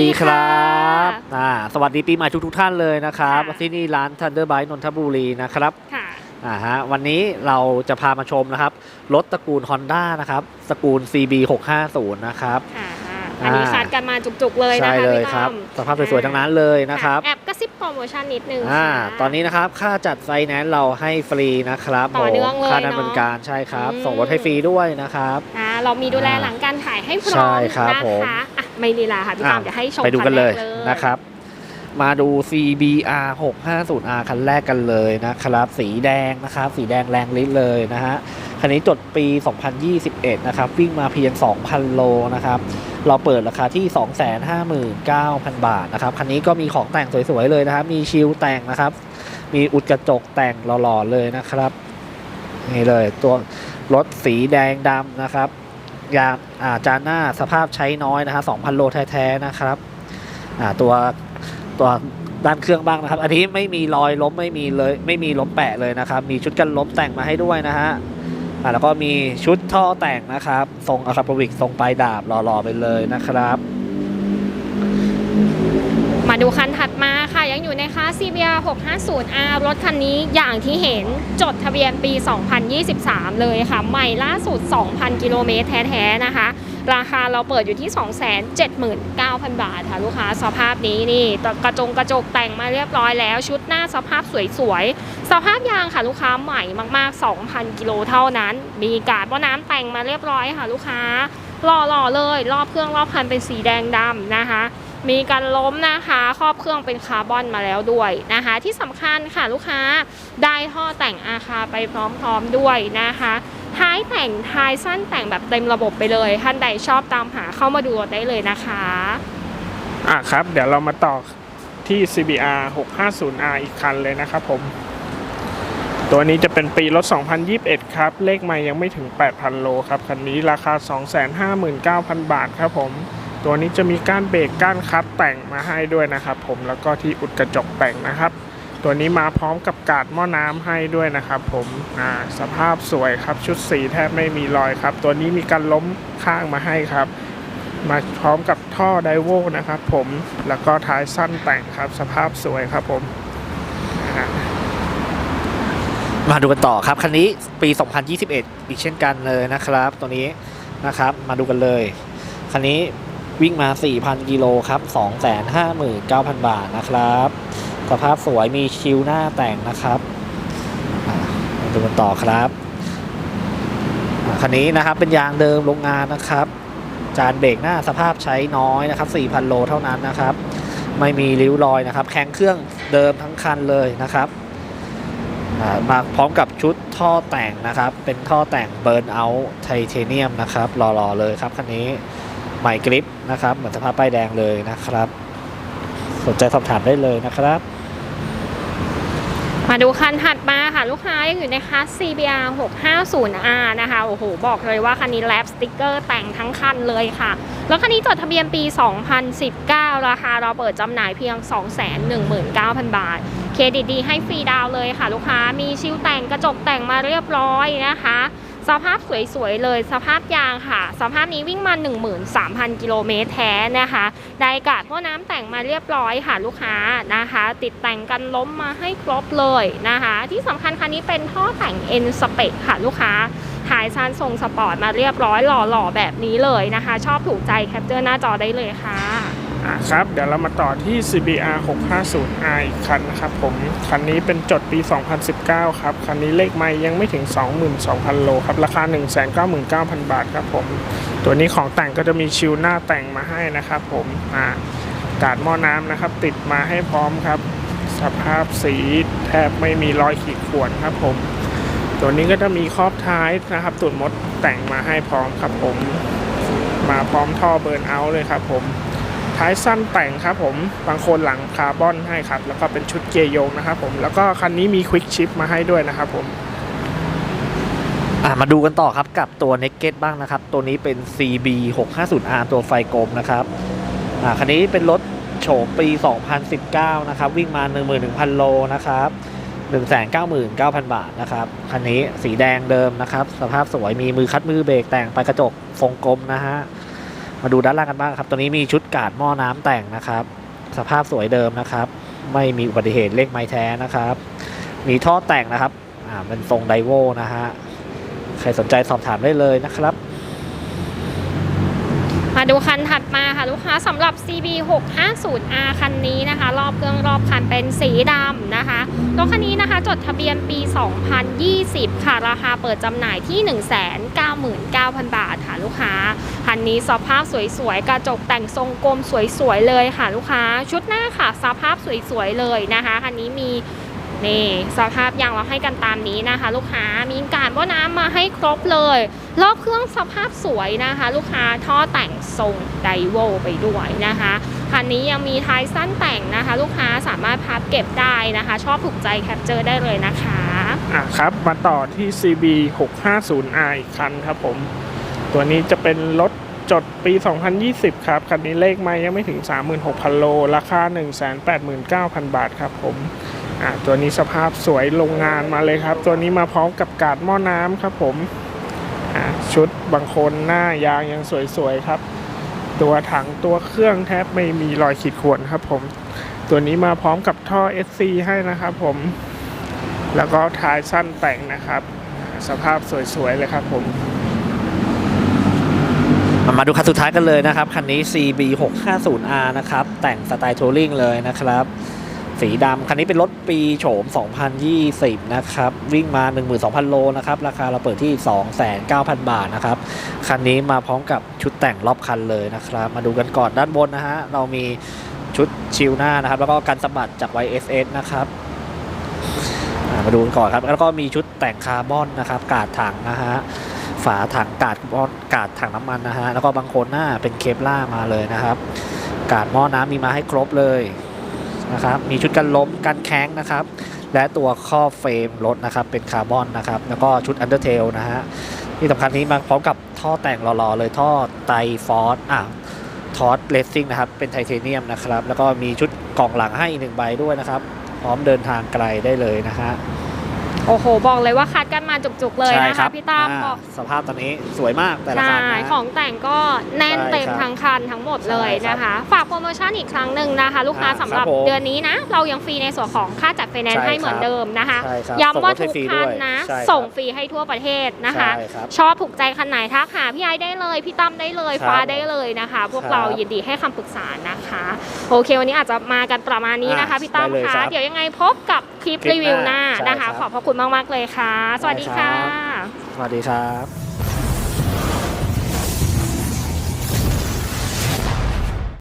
ดีครับค่ะอ่าสวัสดีปีใหม่ทุกทุกๆท่านเลยนะครับ ค่ะ ที่นี่ร้าน Thunder Bike นนทบุรีนะครับค่ะ อ่าฮะวันนี้เราจะพามาชมนะครับ รถตระกูล Honda นะครับตระกูล CB 650นะครับ ค่ะค่ะอันนี้อ่า คัดกันมาจุกๆเลยนะใช่คะเลยพี่ครับตั้มสภาพสวยๆทั้งนั้นเลยนะครับแอบกระซิบโปรโมชั่นนิดนึงอ่าค่ะ ตอนนี้นะครับค่าจัดไฟแนนซ์เราให้ฟรีนะครับต่อเนื่องเลยค่าดำเนินเนอะการใช่ครับ อืม ส่งรถให้ฟรีด้วยนะครับ อ่าเรามีดูแลอ่าหลังการถ่ายให้พร้ใช่อมครับนะผม คะอะ ไม่ลีลาค่ะพี่ตั้มอะเดี๋ยวให้ชมไปดูกันเลยคัแรนะครับ มาดู CBR 650R คันแรกกันเลยนะครับ สีแดงนะครับ สีแดงแรงฤทธิ์เลยนะฮะคันนี้จดปี 2021 นะครับ วิ่งมาเพียง 2,000 โลนะครับ เราเปิดราคาที่ 259,000 บาทนะครับ คันนี้ก็มีของแต่งสวยๆ เลยนะครับ มีชิลแต่งนะครับ มีอุดกระจกแต่งหล่อๆ เลยนะครับ นี่เลยตัวรถสีแดงดำนะครับ ยางาจานหน้าสภาพใช้น้อยนะฮะ2,000 โลแท้ๆนะครับตัวตัวด้านเครื่องบ้างนะครับ อันนี้ไม่มีรอยล้มไม่มีเลย ไม่มีล้มแปะเลยนะครับ มีชุดกันล้มแต่งมาให้ด้วยนะฮะแล้วก็มีชุดท่อแต่งนะครับ ทรงอะคาโปวิกทรงปลายดาบหล่อๆไปเลยนะครับ มาดูคันถัดมาค่ะ ยังอยู่ในคลาส CBR 650R รถคันนี้อย่างที่เห็นจดทะเบียนปี 2023 เลยค่ะ ใหม่ล่าสุด 2,000 กิโลเมตรแท้ ๆ นะคะ ราคาเราเปิดอยู่ที่ 279,000 บาทค่ะ ลูกค้าสภาพนี้นี่กระจงกระจกแต่งมาเรียบร้อยแล้ว ชุดหน้าสภาพสวย ๆ สภาพยางค่ะ ลูกค้าใหม่มาก ๆ 2,000 กิโลเท่านั้น มีการว่าน้ำแต่งมาเรียบร้อยค่ะ ลูกค้าหล่อๆเลย รอบเครื่องรอบคันเป็นสีแดงดำนะคะ มีการล้มนะคะครอบเครื่องเป็นคาร์บอนมาแล้วด้วยนะคะ ที่สำคัญค่ะลูกค้าได้ท่อแต่งอาคาไปพร้อมๆด้วยนะคะ ท้ายแต่งท้ายสั้นแต่งแบบเต็มระบบไปเลยท่านใดชอบตามหาเข้ามาดูได้เลยนะคะอะครับ เดี๋ยวเรามาต่อที่ CBR 650R อีกคันเลยนะครับผม ตัวนี้จะเป็นปีรถ 2021 ครับ เลขไม่ยังไม่ถึง 8,000 โลครับ คันนี้ราคา 259,000 บาทครับผม ตัวนี้จะมีก้านเบรกก้านคัดแต่งมาให้ด้วยนะครับผมแล้วก็ที่อุดกระจกแต่งนะครับ ตัวนี้มาพร้อมกับกาดหม้อน้ำให้ด้วยนะครับผมสภาพสวยครับชุดสีแทบไม่มีรอยครับ ตัวนี้มีการล้มข้างมาให้ครับ มาพร้อมกับท่อไดโวนะครับผมแล้วก็ท้ายสั้นแต่งครับ สภาพสวยครับผมมาดูกันต่อครับคันนี้ปี 2021 อีกเช่นกันเลยนะครับ ตัวนี้นะครับ มาดูกันเลยคันนี้ วิ่งมา 4,000 กิโลครับ 259,000 บาทนะครับ สภาพสวยมีชิลหน้าแต่งนะครับมาดูกันต่อครับ คันนี้นะครับเป็นยางเดิมโรงงานนะครับ จานเบรกหน้าสภาพใช้น้อยนะครับ 4,000 โลเท่านั้นนะครับ ไม่มีริ้วรอยนะครับ แข็งเครื่องเดิมทั้งคันเลยนะครับมาพร้อมกับชุดท่อแต่งนะครับ เป็นท่อแต่งเบิร์นเอาท์ไทเทเนียมนะครับหล่อๆเลยครับคันนี้ ใหม่กริปนะครับ เหมือนสภาพป้ายแดงเลยนะครับ สนใจสอบถามได้เลยนะครับ มาดูคันถัดมาค่ะ ลูกค้ายังอยู่ในคลาส CBR 650R นะคะโอ้โหบอกเลยว่าคันนี้แลปสติกเกอร์แต่งทั้งคันเลยค่ะ แล้วคันนี้จดทะเบียนปี 2019 ราคาเราเปิดจำหน่ายเพียง 219,000 บาทเครดิตดีให้ฟรีดาวเลยค่ะ ลูกค้ามีชิลแต่งกระจกแต่งมาเรียบร้อยนะคะ สภาพสวยๆเลย สภาพยางค่ะ สภาพนี้วิ่งมา 13,000 กิโลเมตรแท้นะคะได้กาดพ่อน้ำแต่งมาเรียบร้อยค่ะลูกค้านะคะ ติดแต่งกันล้มมาให้ครบเลยนะคะ ที่สำคัญคันนี้เป็นท่อแต่ง N Spec ค่ะลูกค้าหายซานทรงสปอร์ตมาเรียบร้อยหล่อๆแบบนี้เลยนะคะ ชอบถูกใจแคปเจอร์หน้าจอได้เลยค่ะ อะครับ เดี๋ยวเรามาต่อที่ CBR 650R อีกคันนะครับผม คันนี้เป็นจดปี 2019 ครับ คันนี้เลขไม่ยังไม่ถึง 22,000 โลครับ ราคา 199,000 บาทครับผม ตัวนี้ของแต่งก็จะมีชิลหน้าแต่งมาให้นะครับผมอ่ากาดหม้อน้ำนะครับ ติดมาให้พร้อมครับ สภาพสีแทบไม่มีรอยขีดข่วนครับผม ตัวนี้ก็จะมีครอบท้ายนะครับตูดมดแต่งมาให้พร้อมครับผม มาพร้อมท่อเบิร์นเอาท์เลยครับผม ท้ายสั้นแต่งครับผมบางคนหลังคาร์บอนให้ครับ แล้วก็เป็นชุดเกียร์โยงนะครับผมแล้วก็คันนี้มีควิกชิปมาให้ด้วยนะครับผมมาดูกันต่อครับกับตัว Naked บ้างนะครับ ตัวนี้เป็น CB 650R ตัวไฟกลมนะครับคันนี้เป็นรถโฉมปี 2019 นะครับ วิ่งมา 11,000 โลนะครับ199,000 บาทนะครับคันนี้สีแดงเดิมนะครับ สภาพสวยมีมือคัดมือเบรกแต่งไปกระจกทรงกลมนะฮะ มาดูด้านล่างกันบ้างครับ ตัวนี้มีชุดกาดหม้อน้ำแต่งนะครับ สภาพสวยเดิมนะครับ ไม่มีอุบัติเหตุเลขไม้แท้นะครับ มีท่อแต่งนะครับ อ่าเป็นทรงไดโวนะฮะ ใครสนใจสอบถามได้เลยนะครับ มาดูคันถัดมาค่ะลูกค้าสำหรับ CB 650R คันนี้นะคะ รอบเครื่องรอบคันเป็นสีดำนะคะรถคันนี้นะคะ จดทะเบียนปี 2020 ค่ะ ราคาเปิดจำหน่ายที่ 199,000 บาทค่ะลูกค้า คันนี้สภาพสวยๆ กระจกแต่งทรงกลมสวยๆ เลยค่ะลูกค้า ชุดหน้าค่ะสภาพสวยๆ เลยนะคะ คันนี้มีนี่สภาพยางเราให้กันตามนี้นะคะ ลูกค้ามีการว่าน้ำมาให้ครบเลยรอบเครื่องสภาพสวยนะคะ ลูกค้าท่อแต่งทรงไดโวไปด้วยนะคะคันนี้ยังมีท้ายสั้นแต่งนะคะ ลูกค้าสามารถพับเก็บได้นะคะ ชอบถูกใจแคปเจอร์ได้เลยนะคะอะครับ มาต่อที่ CB 650R อีกคันครับผม ตัวนี้จะเป็นรถจดปี 2020 ครับ คันนี้เลขไม่ยังไม่ถึง 36,000 โล ราคา 189,000 บาทครับผมอะตัวนี้สภาพสวยโรงงานมาเลยครับ ตัวนี้มาพร้อมกับกาดหม้อน้ำครับผมอะชุดบางคนหน้ายางยังสวยๆครับ ตัวถังตัวเครื่องแทบไม่มีรอยขีดข่วนครับผม ตัวนี้มาพร้อมกับท่อ SC ให้นะครับผม แล้วก็ท้ายสั้นแต่งนะครับ สภาพสวยๆเลยครับผม มาดูคันสุดท้ายกันเลยนะครับ คันนี้ CB 650R นะครับ แต่งสไตล์ทัวริงเลยนะครับ สีดำคันนี้เป็นรถปีโฉม 2020 นะครับ วิ่งมา 12,000 โลนะครับ ราคาเราเปิดที่ 29,000บาทนะครับ คันนี้มาพร้อมกับชุดแต่งรอบคันเลยนะครับ มาดูกันก่อนด้านบนนะฮะ เรามีชุดชิลหน้านะครับ แล้วก็กันสะบัดจาก YSS นะครับมาดูกันก่อนครับ แล้วก็มีชุดแต่งคาร์บอนนะครับ กาดถังนะฮะ ฝาถังกาดบอน กาดถังน้ำมันนะฮะแล้วก็บางคนหน้าเป็นเคปล่ามาเลยนะครับ กาดหม้อน้ำมีมาให้ครบเลยนะครับมีชุดกันล้มกันแข้งนะครับ และตัวข้อเฟรมรถนะครับเป็นคาร์บอนนะครับ แล้วก็ชุดอันเดอร์เทลนะฮะที่สำคัญนี้มาพร้อมกับท่อแต่งหล่อๆเลยท่อไตฟอร์สอะทอสเลสซิ่งนะครับ เป็นไทเทเนียมนะครับ แล้วก็มีชุดกล่องหลังให้อีกหนึ่งใบด้วยนะครับ พร้อมเดินทางไกลได้เลยนะฮะ โอ้โห บอกเลยว่าคัดกันมาจุกๆเลยใช่นะครัคะพี่ตั้มอ่าบอกสภาพตอนนี้สวยมากแต่ละใช่คันนะของแต่งก็แน่นใช่เต็มครับทั้งคัน ทั้งหมดเลยใช่ครับนะคะ ฝากโปรโมชั่นอีกครั้งหนึ่งนะคะ ลูกค้าอ่าสำหรับครับผมเดือนนี้นะ เรายังฟรีในส่วนของค่าจัดไฟแนนซ์ใช่ให้เหมือนครับเดิมนะคะใช่ครับย้ำว่าส่งรถให้ทุกฟรีคันด้วยนะใช่ครับส่งฟรีให้ทั่วประเทศนะคะใช่ครับชอบถูกใจคันไหนทักหาพี่ไอได้เลย พี่ตั้มได้เลยครับฟ้าได้เลยนะคะ พวกครับเรายินดีให้คำปรึกษานะคะ โอเค วันนี้อาจจะมากันประมาณนี้นะคะอะพี่ตั้มได้เลยคะครับเดี๋ยวยังไงพบกับคลิปคลิปรีวิวหน้าหน้านะคะใช่ครับขอบพระคุณมากๆเลยค่ะ สวัสดีได้ครัค่ะบสวัสดีครับ